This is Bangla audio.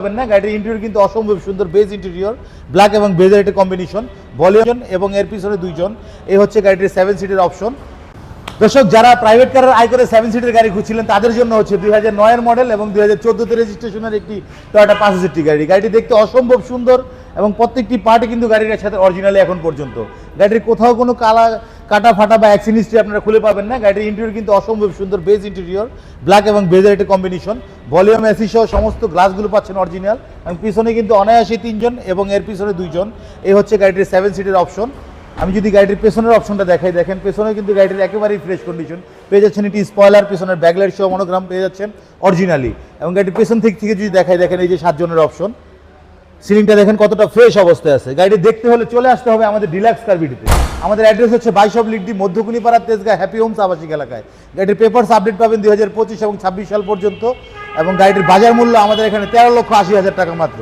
পাবেন না। গাড়ির ইন্টেরিয়র কিন্তু অসম্ভব সুন্দর বেজ ইন্টেরিয়র ব্ল্যাক এবং বেজের একটা কম্বিনেশন ভলিউম এবং এর পিছনে দুইজন। এই হচ্ছে গাড়িটির সেভেন সিটের অপশন দর্শক, যারা প্রাইভেট কারের আয় করে সেভেন সিটের গাড়ি খুঁজছিলেন, তাদের জন্য হচ্ছে দুই হাজার নয়ের মডেল এবং দুই হাজার চোদ্দোতে রেজিস্ট্রেশনের একটি টয়োটা পাঁচ গাড়ি। গাড়িটি দেখতে অসম্ভব সুন্দর এবং প্রত্যেকটি পার্টে কিন্তু গাড়ির সাথে অরিজিনালি এখন পর্যন্ত। গাড়ির কোথাও কোনো কালা কাটা ফাটা বা অ্যাক্সিন হিস্ট্রি আপনারা খুলে পাবেন না। গাড়ির ইন্টেরিয়র কিন্তু অসম্ভব সুন্দর বেজ ইন্টেরিয়র ব্ল্যাক এবং বেজের একটা কম্বিনেশন ভলিউম এসি সহ সমস্ত গ্লাসগুলো পাচ্ছেন অরিজিনাল এবং পিছনে কিন্তু অনায়াসে তিনজন এবং এর পিছনে দুইজন। এই হচ্ছে গাড়িটির সেভেন সিটের অপশন আমি যদি গাড়িটির পেছনের অপশনটা দেখাই, দেখেন পেছনে কিন্তু গাড়িটির একেবারেই ফ্রেশ কন্ডিশন পেয়ে যাচ্ছেন এটি স্পয়লার পেছনের ব্যাকলাইট সহ মনোগ্রাম পেয়ে যাচ্ছেন অরিজিনালি এবং গাড়ির পেছন থেকে যদি দেখাই, দেখেন এই যে সাতজনের অপশন সিলিংটা দেখেন কতটা ফ্রেশ অবস্থায় আছে। গাড়িটি দেখতে হলে চলে আসতে হবে আমাদের ডিলাক্স কারবিটিতে আমাদের অ্যাড্রেস হচ্ছে বাইশ অফ লিগডি মধ্যকুনিপাড়া তেজগা হ্যাপি হোমস আবাসিক এলাকায়। গাড়িটির পেপারস আপডেট পাবেন দুই এবং ছাব্বিশ সাল পর্যন্ত। এবং গাড়িটির বাজার মূল্য আমাদের এখানে তেরো লক্ষ আশি হাজার টাকা মাত্র।